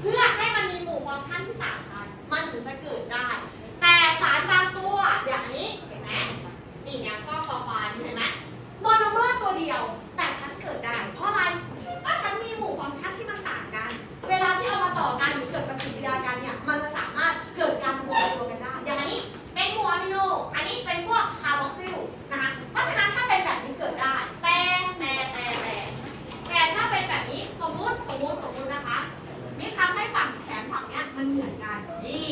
เพื่อให้มันมีหมู่ฟังก์ชันที่ต่างกัน มันถึงจะเกิดได้ แต่สารบางตัวอย่างนี้เห็นไหมนี่เนี่ยข้อคอควายเห็นไหมโมโนเมอร์ตัวเดียว นี่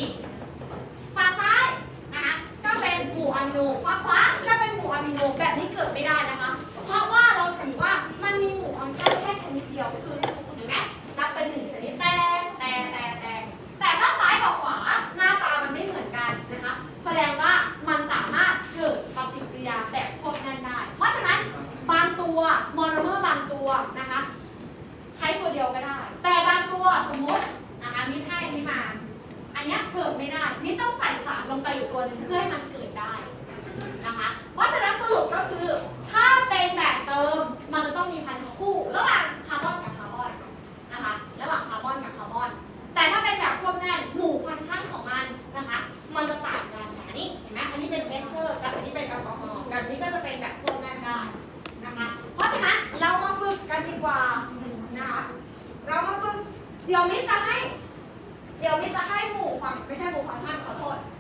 ฝั่งซ้ายนะคะก็เป็นหมู่อะมิโนฝั่งขวาก็เป็นหมู่อะมิโนแบบนี้เกิดไม่ได้นะคะ เพราะว่าเราถือว่ามันมีหมู่ฟังก์ชันแค่ชนิดเดียวคือเห็ไหมนับเป็นหนึ่งชนิดแต่แต่แต่แต่แต่ถ้าซ้ายกับขวาน้าตาไม่เหมือนกันนะคะ แสดงว่ามันสามารถเกิดปฏิกิริยาแบบควบได้ เพราะฉะนั้นบางตัวโมเมอร์บางตัวนะคะ ใช้ตัวเดียวก็ได้ แต่บางตัวสมมติ ไม่ได้มิตรต้องใส่สารลงไปอีกตัวนึงเพื่อให้มันเกิดได้นะคะ เพราะฉะนั้นสรุปก็คือ ถ้าเป็นแบบเติมมันจะต้องมีพันธคู่ระหว่างคาร์บอนกับคาร์บอนนะคะระหว่างคาร์บอนกับคาร์บอน แต่ถ้าเป็นแบบควบแน่นหมู่ฟังก์ชันของมันนะคะ มันจะต่างกันอันนี้เห็นไหมอันนี้เป็นเอสเตอร์กับอันนี้เป็นแอลกอฮอล์แบบนี้ก็จะเป็นแบบควบแน่นได้นะคะเพราะฉะนั้นเรามาฝึกกันดีกว่านะคะเรามาฝึกเดี๋ยวมิตรจะให้ เดี๋ยวมิตรจะให้หมู่ฟังไม่ใช่หมู่ฟังก์ชันขอโทษ